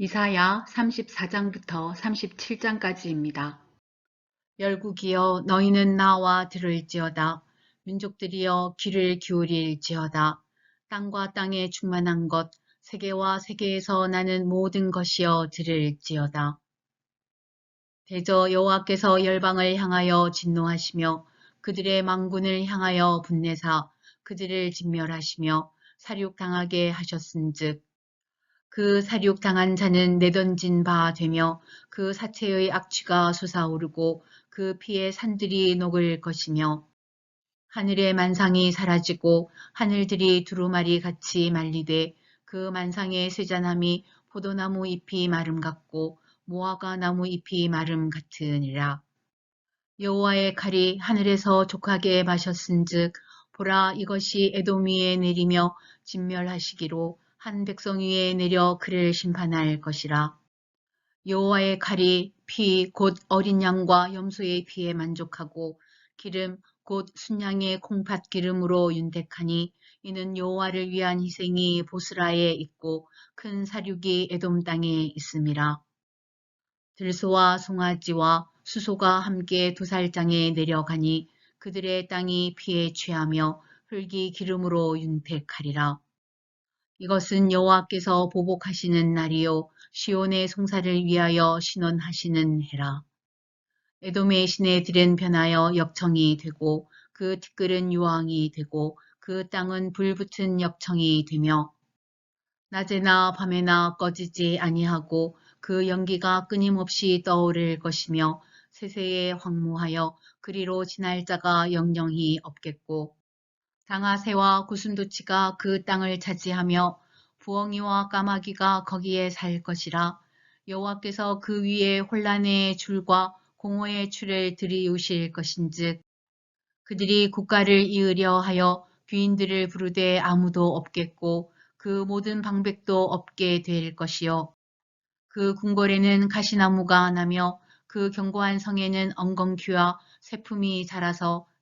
이사야 34장부터 37장까지입니다. 열국이여 너희는 나와 들을지어다. 민족들이여 귀를 기울일지어다. 땅과 땅에 충만한 것, 세계와 세계에서 나는 모든 것이여 들을지어다. 대저 여호와께서 열방을 향하여 진노하시며 그들의 망군을 향하여 분내사 그들을 진멸하시며 사륙당하게 하셨은즉 그 사륙당한 자는 내던진 바 되며 그 사체의 악취가 솟아오르고 그 피의 산들이 녹을 것이며 하늘의 만상이 사라지고 하늘들이 두루마리 같이 말리되 그 만상의 쇠잔함이 포도나무 잎이 마름 같고 모아가 나무 잎이 마름 같으니라. 여호와의 칼이 하늘에서 족하게 마셨은즉 보라 이것이 에돔 위에 내리며 진멸하시기로 한 백성 위에 내려 그를 심판할 것이라. 여호와의 칼이 피 곧 어린 양과 염소의 피에 만족하고 기름 곧 순양의 콩팥 기름으로 윤택하니 이는 여호와를 위한 희생이 보스라에 있고 큰 사륙이 에돔 땅에 있음이라. 들소와 송아지와 수소가 함께 도살장에 내려가니 그들의 땅이 피에 취하며 흙이 기름으로 윤택하리라. 이것은 여호와께서 보복하시는 날이요 시온의 송사를 위하여 신원하시는 해라. 에돔의 시내들은 변하여 역청이 되고 그 티끌은 유황이 되고 그 땅은 불붙은 역청이 되며 낮에나 밤에나 꺼지지 아니하고 그 연기가 끊임없이 떠오를 것이며 세세에 황무하여 그리로 지날 자가 영영히 없겠고 당아새와 구순도치가 그 땅을 차지하며 부엉이와 까마귀가 거기에 살 것이라. 여호와께서 그 위에 혼란의 줄과 공허의 줄을 들이우실 것인즉 그들이 국가를 이으려 하여 귀인들을 부르되 아무도 없겠고 그 모든 방백도 없게 될 것이요. 그 궁궐에는 가시나무가 나며 그 견고한 성에는 엉겅퀴와 새품이 자라서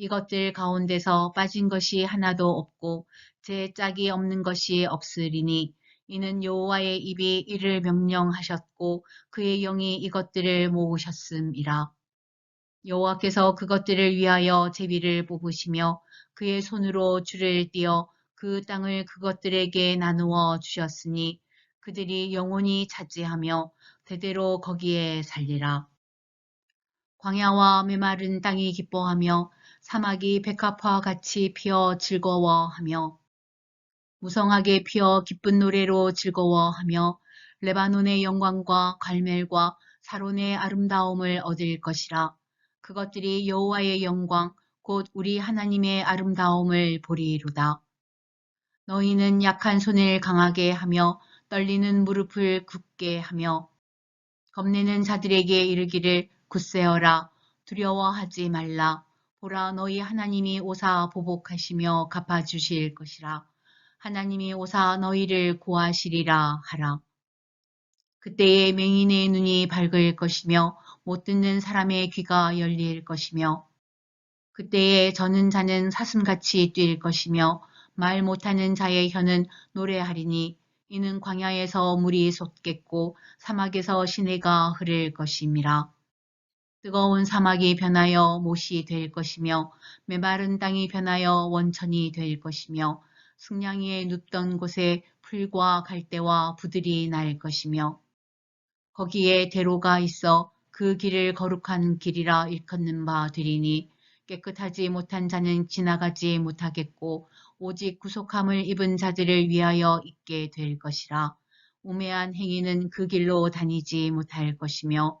이것들 가운데서 빠진 것이 하나도 없고 제 짝이 없는 것이 없으리니 이는 여호와의 입이 이를 명령하셨고 그의 영이 이것들을 모으셨음이라. 여호와께서 그것들을 위하여 제비를 뽑으시며 그의 손으로 줄을 띄어 그 땅을 그것들에게 나누어 주셨으니 그들이 영원히 차지하며 대대로 거기에 살리라. 광야와 메마른 땅이 기뻐하며 사막이 백합화 같이 피어 즐거워하며 무성하게 피어 기쁜 노래로 즐거워하며 레바논의 영광과 갈멜과 사론의 아름다움을 얻을 것이라. 그것들이 여호와의 영광 곧 우리 하나님의 아름다움을 보리로다. 너희는 약한 손을 강하게 하며 떨리는 무릎을 굳게 하며 겁내는 자들에게 이르기를 굳세어라 두려워하지 말라 보라 너희 하나님이 오사 보복하시며 갚아주실 것이라 하나님이 오사 너희를 구하시리라 하라 그때에 맹인의 눈이 밝을 것이며 못 듣는 사람의 귀가 열릴 것이며 그때에 저는 자는 사슴같이 뛸 것이며 말 못하는 자의 혀는 노래하리니 이는 광야에서 물이 솟겠고 사막에서 시내가 흐를 것임이라. 뜨거운 사막이 변하여 못이 될 것이며 메마른 땅이 변하여 원천이 될 것이며 승냥이에 눕던 곳에 풀과 갈대와 부들이 날 것이며 거기에 대로가 있어 그 길을 거룩한 길이라 일컫는 바 되리니 깨끗하지 못한 자는 지나가지 못하겠고 오직 구속함을 입은 자들을 위하여 있게 될 것이라 우매한 행위는 그 길로 다니지 못할 것이며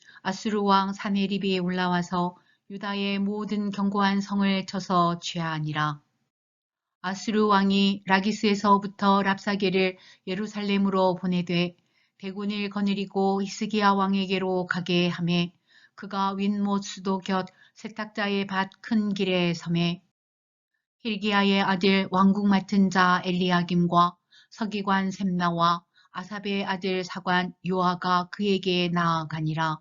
아수르 왕 사네립이 올라와서 유다의 모든 견고한 성을 쳐서 취하니라. 아수르 왕이 라기스에서부터 랍사게를 예루살렘으로 보내되 대군을 거느리고 히스기야 왕에게로 가게 하매 그가 윈못 수도 곁 세탁자의 밭 큰 길에 섬에 힐기야의 아들 왕국 맡은 자 엘리야김과 서기관 셈나와 아삽의 아들 사관 요아가 그에게 나아가니라.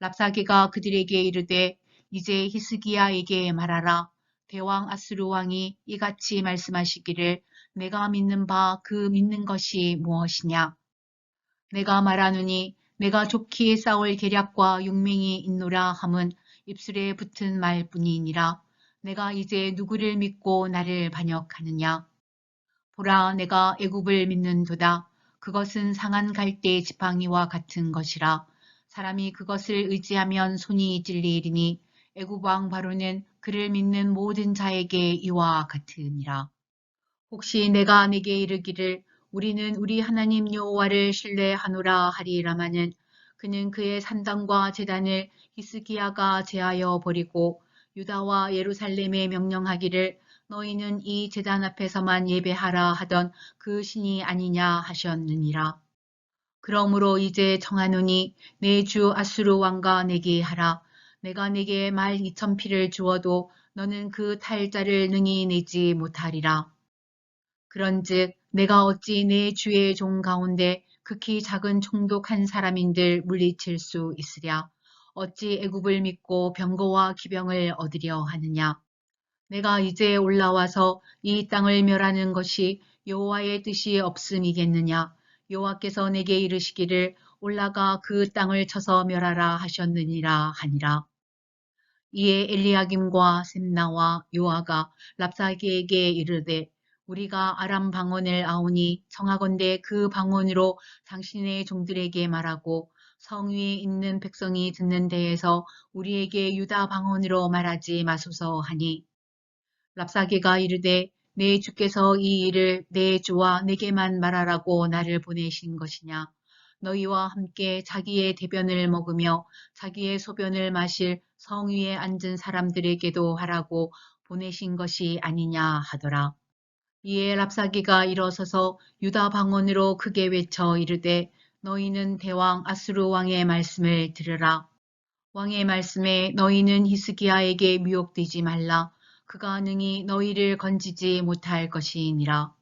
랍사게가 그들에게 이르되 이제 히스기야에게 말하라. 대왕 아수르 왕이 이같이 말씀하시기를 내가 믿는 바 그 믿는 것이 무엇이냐. 내가 말하노니 내가 좋게 싸울 계략과 용맹이 있노라 함은 입술에 붙은 말뿐이니라. 내가 이제 누구를 믿고 나를 반역하느냐. 보라 내가 애굽을 믿는도다. 그것은 상한 갈대 지팡이와 같은 것이라. 사람이 그것을 의지하면 손이 찔리리니 애굽 왕 바로는 그를 믿는 모든 자에게 이와 같으니라. 혹시 내가 내게 이르기를 우리는 우리 하나님 여호와를 신뢰하노라 하리라마는 그는 그의 산당과 제단을 히스기야가 제하여 버리고 유다와 예루살렘에 명령하기를 너희는 이 제단 앞에서만 예배하라 하던 그 신이 아니냐 하셨느니라. 그러므로 이제 정하노니 내 주 아수르 왕과 내게 하라. 내가 내게 말 이천 피를 주어도 너는 그 탈자를 능히 내지 못하리라. 그런즉 내가 어찌 내 주의 종 가운데 극히 작은 총독한 사람인들 물리칠 수 있으랴. 어찌 애굽을 믿고 병거와 기병을 얻으려 하느냐. 내가 이제 올라와서 이 땅을 멸하는 것이 여호와의 뜻이 없음이겠느냐. 여호와께서 내게 이르시기를 올라가 그 땅을 쳐서 멸하라 하셨느니라 하니라. 이에 엘리야김과 셈나와 요아가 랍사기에게 이르되 우리가 아람 방언을 아오니 정하건대 그 방언으로 당신의 종들에게 말하고 성 위에 있는 백성이 듣는 데에서 우리에게 유다 방언으로 말하지 마소서 하니 랍사게가 이르되 내 주께서 이 일을 내 주와 내게만 말하라고 나를 보내신 것이냐 너희와 함께 자기의 대변을 먹으며 자기의 소변을 마실 성 위에 앉은 사람들에게도 하라고 보내신 것이 아니냐 하더라. 이에 랍사기가 일어서서 유다 방언으로 크게 외쳐 이르되 너희는 대왕 아수르 왕의 말씀을 들으라. 왕의 말씀에 너희는 히스기야에게 미혹되지 말라. 그가 능히 너희를 건지지 못할 것이니라.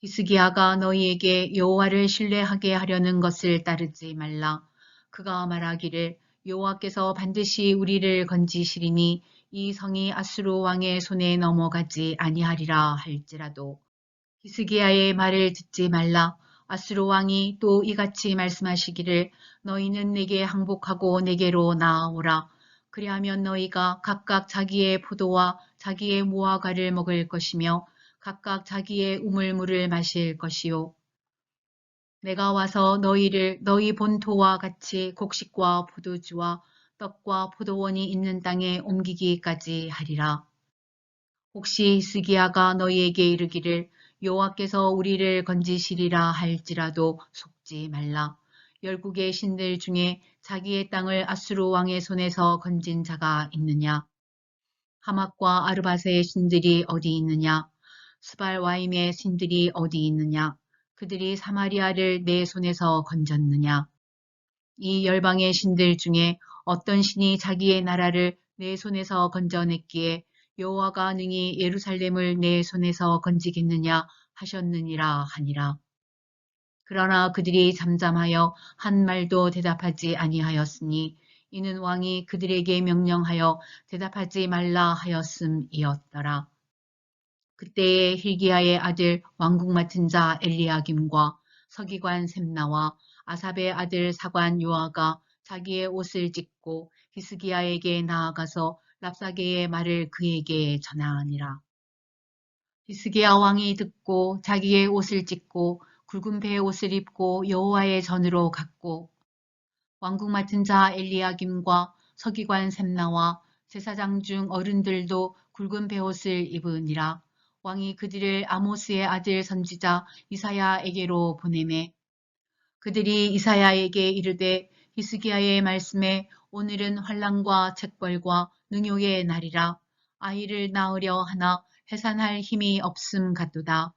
히스기야가 너희에게 여호와를 신뢰하게 하려는 것을 따르지 말라. 그가 말하기를 여호와께서 반드시 우리를 건지시리니 이 성이 아수르 왕의 손에 넘어가지 아니하리라 할지라도 히스기야의 말을 듣지 말라. 아수르 왕이 또 이같이 말씀하시기를 너희는 내게 항복하고 내게로 나아오라. 그리하면 너희가 각각 자기의 포도와 자기의 무화과를 먹을 것이며 각각 자기의 우물물을 마실 것이요. 내가 와서 너희를 너희 본토와 같이 곡식과 포도주와 떡과 포도원이 있는 땅에 옮기기까지 하리라. 혹시 스기야가 너희에게 이르기를 여호와께서 우리를 건지시리라 할지라도 속지 말라. 열국의 신들 중에 자기의 땅을 아수르 왕의 손에서 건진 자가 있느냐? 하맛과 아르바세의 신들이 어디 있느냐? 스발와임의 신들이 어디 있느냐? 그들이 사마리아를 내 손에서 건졌느냐? 이 열방의 신들 중에 어떤 신이 자기의 나라를 내 손에서 건져냈기에 여호와가 능히 예루살렘을 내 손에서 건지겠느냐 하셨느니라 하니라. 그러나 그들이 잠잠하여 한 말도 대답하지 아니하였으니 이는 왕이 그들에게 명령하여 대답하지 말라 하였음이었더라. 그때에 힐기야의 아들 왕국 맡은 자 엘리야김과 서기관 셈나와 아삽의 아들 사관 요아가 자기의 옷을 찢고 히스기야에게 나아가서 랍사게의 말을 그에게 전하니라. 히스기야 왕이 듣고 자기의 옷을 찢고 굵은 배의 옷을 입고 여호와의 전으로 갔고 왕궁 맡은 자 엘리야김과 서기관 셈나와 제사장 중 어른들도 굵은 배옷을 입으니라. 왕이 그들을 아모스의 아들 선지자 이사야에게로 보내매 그들이 이사야에게 이르되 히스기야의 말씀에 오늘은 환란과 책벌과 능욕의 날이라 아이를 낳으려 하나 해산할 힘이 없음 같도다.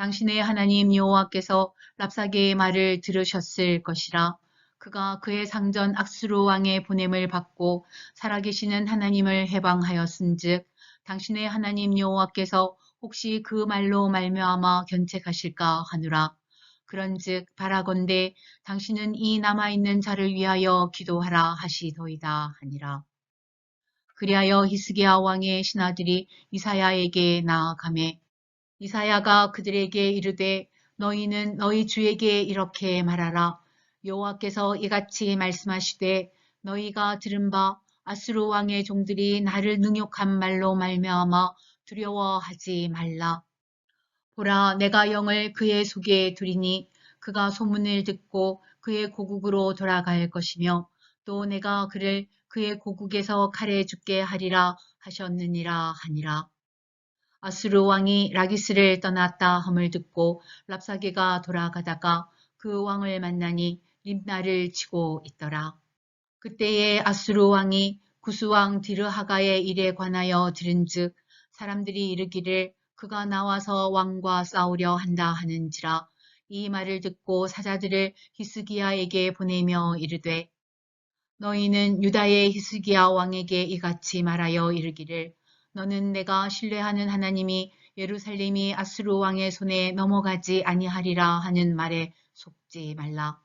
당신의 하나님 여호와께서 랍사게의 말을 들으셨을 것이라 그가 그의 상전 악수르 왕의 보냄을 받고 살아계시는 하나님을 해방하였은즉 당신의 하나님 여호와께서 혹시 그 말로 말미암아 견책하실까 하노라. 그런즉 바라건대 당신은 이 남아있는 자를 위하여 기도하라 하시더이다 하니라. 그리하여 히스기야 왕의 신하들이 이사야에게 나아가매 이사야가 그들에게 이르되 너희는 너희 주에게 이렇게 말하라. 여호와께서 이같이 말씀하시되 너희가 들은 바 아수르 왕의 종들이 나를 능욕한 말로 말미암아 두려워하지 말라. 보라 내가 영을 그의 속에 두리니 그가 소문을 듣고 그의 고국으로 돌아갈 것이며 또 내가 그를 그의 고국에서 칼에 죽게 하리라 하셨느니라 하니라. 아수르 왕이 라기스를 떠났다 함을 듣고 랍사게가 돌아가다가 그 왕을 만나니 림나를 치고 있더라. 그때에 아수르 왕이 구수왕 디르하가의 일에 관하여 들은즉 사람들이 이르기를 그가 나와서 왕과 싸우려 한다 하는지라 이 말을 듣고 사자들을 히스기야에게 보내며 이르되 너희는 유다의 히스기야 왕에게 이같이 말하여 이르기를 너는 내가 신뢰하는 하나님이 예루살렘이 아수르 왕의 손에 넘어가지 아니하리라 하는 말에 속지 말라.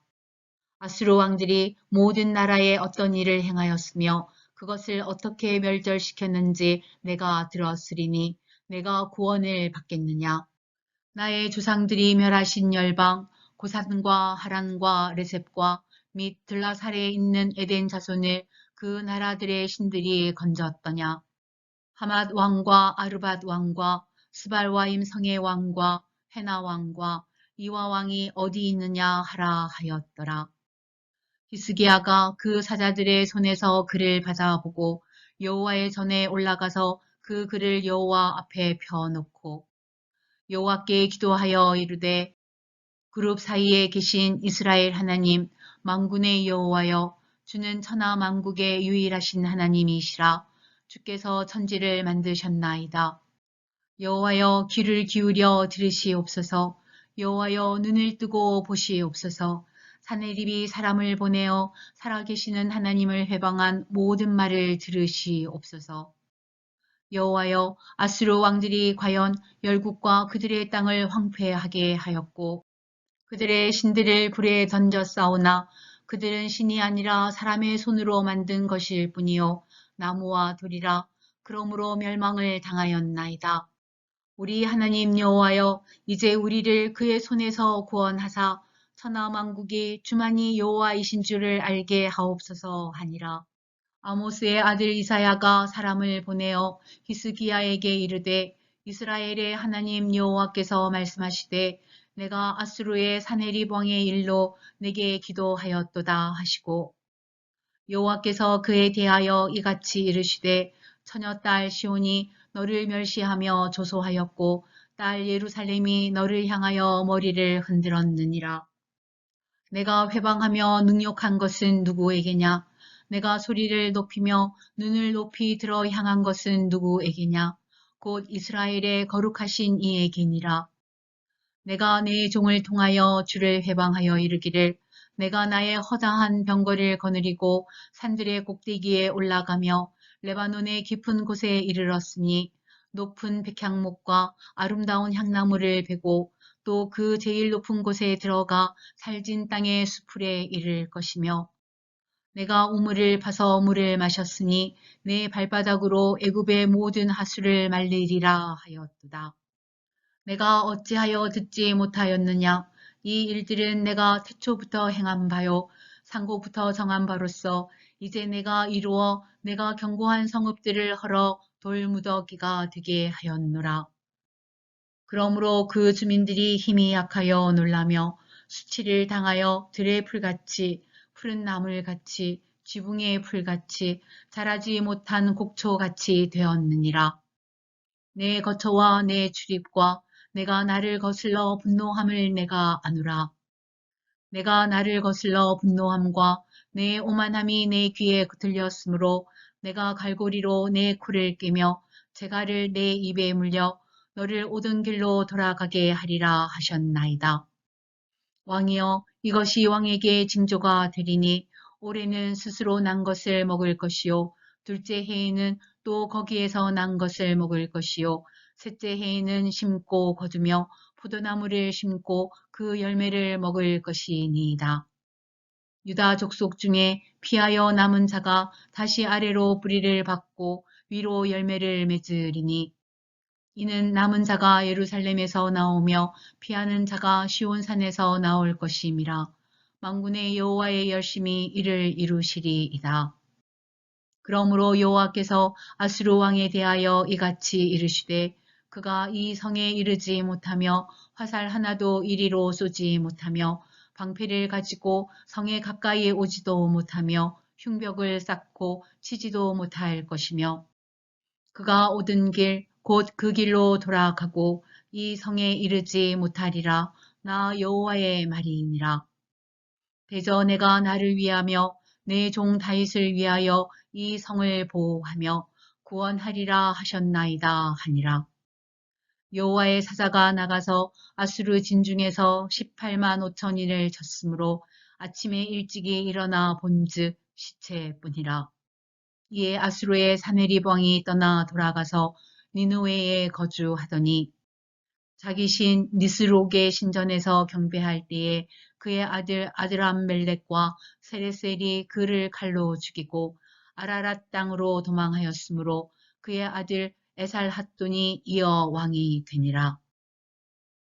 아수르 왕들이 모든 나라에 어떤 일을 행하였으며 그것을 어떻게 멸절시켰는지 내가 들었으리니 내가 구원을 받겠느냐. 나의 조상들이 멸하신 열방 고산과 하란과 레셉과 및 들라살에 있는 에덴 자손을 그 나라들의 신들이 건졌더냐. 하맛 왕과 아르밧 왕과 스발와임 성의 왕과 헤나 왕과 이와 왕이 어디 있느냐 하라 하였더라. 히스기야가 그 사자들의 손에서 글을 받아보고 여호와의 전에 올라가서 그 글을 여호와 앞에 펴놓고 여호와께 기도하여 이르되 그룹 사이에 계신 이스라엘 하나님 망군의 여호와여 주는 천하 만국의 유일하신 하나님이시라 주께서 천지를 만드셨나이다. 여호와여 귀를 기울여 들으시옵소서 여호와여 눈을 뜨고 보시옵소서 사내립이 사람을 보내어 살아계시는 하나님을 해방한 모든 말을 들으시옵소서. 여호와여 아수르 왕들이 과연 열국과 그들의 땅을 황폐하게 하였고 그들의 신들을 불에 던져 싸우나 그들은 신이 아니라 사람의 손으로 만든 것일 뿐이요 나무와 돌이라 그러므로 멸망을 당하였나이다. 우리 하나님 여호와여 이제 우리를 그의 손에서 구원하사 천하 만국이 주만이 여호와이신 줄을 알게 하옵소서 하니라. 아모스의 아들 이사야가 사람을 보내어 히스기야에게 이르되 이스라엘의 하나님 여호와께서 말씀하시되 내가 아수르의 사네립 왕의 일로 내게 기도하였도다 하시고 여호와께서 그에 대하여 이같이 이르시되 처녀 딸 시온이 너를 멸시하며 조소하였고 딸 예루살렘이 너를 향하여 머리를 흔들었느니라. 내가 회방하며 능욕한 것은 누구에게냐? 내가 소리를 높이며 눈을 높이 들어 향한 것은 누구에게냐? 곧 이스라엘의 거룩하신 이에게니라. 내가 내 종을 통하여 주를 회방하여 이르기를 내가 나의 허다한 병거를 거느리고 산들의 꼭대기에 올라가며 레바논의 깊은 곳에 이르렀으니 높은 백향목과 아름다운 향나무를 베고 또 그 제일 높은 곳에 들어가 살진 땅의 수풀에 이를 것이며 내가 우물을 파서 물을 마셨으니 내 발바닥으로 애굽의 모든 하수를 말리리라 하였도다. 내가 어찌하여 듣지 못하였느냐 이 일들은 내가 태초부터 행한 바요 상고부터 정한 바로서 이제 내가 이루어 내가 경고한 성읍들을 헐어 돌무더기가 되게 하였노라. 그러므로 그 주민들이 힘이 약하여 놀라며 수치를 당하여 들의 풀같이 푸른 나물같이 지붕의 풀같이 자라지 못한 곡초같이 되었느니라. 내 거처와 내 출입과 내가 나를 거슬러 분노함을 내가 아노라. 내가 나를 거슬러 분노함과 내 오만함이 내 귀에 들렸으므로 내가 갈고리로 내 코를 깨며 재갈을 내 입에 물려 너를 오던 길로 돌아가게 하리라 하셨나이다. 왕이여 이것이 왕에게 징조가 되리니 올해는 스스로 난 것을 먹을 것이요 둘째 해에는 또 거기에서 난 것을 먹을 것이요 셋째 해에는 심고 거두며 포도나무를 심고 그 열매를 먹을 것이니이다. 유다 족속 중에 피하여 남은 자가 다시 아래로 뿌리를 받고 위로 열매를 맺으리니 이는 남은 자가 예루살렘에서 나오며 피하는 자가 시온산에서 나올 것임이라 망군의 여호와의 열심히 이를 이루시리이다. 그러므로 여호와께서 아수르 왕에 대하여 이같이 이르시되 그가 이 성에 이르지 못하며 화살 하나도 이리로 쏘지 못하며 방패를 가지고 성에 가까이 오지도 못하며 흉벽을 쌓고 치지도 못할 것이며 그가 오던 길 곧 그 길로 돌아가고 이 성에 이르지 못하리라 나 여호와의 말이니라. 대저 내가 나를 위하며 내 종 다윗을 위하여 이 성을 보호하며 구원하리라 하셨나이다 하니라. 여호와의 사자가 나가서 아수르 진중에서 18만 5천인을 쳤으므로 아침에 일찍이 일어나 본즉 시체뿐이라. 이에 아수르의 왕이 떠나 돌아가서 니누웨에 거주하더니 자기 신 니스록의 신전에서 경배할 때에 그의 아들 아드람 멜렉과 세레셀이 그를 칼로 죽이고 아라랏 땅으로 도망하였으므로 그의 아들 에살 핫돈이 이어 왕이 되니라.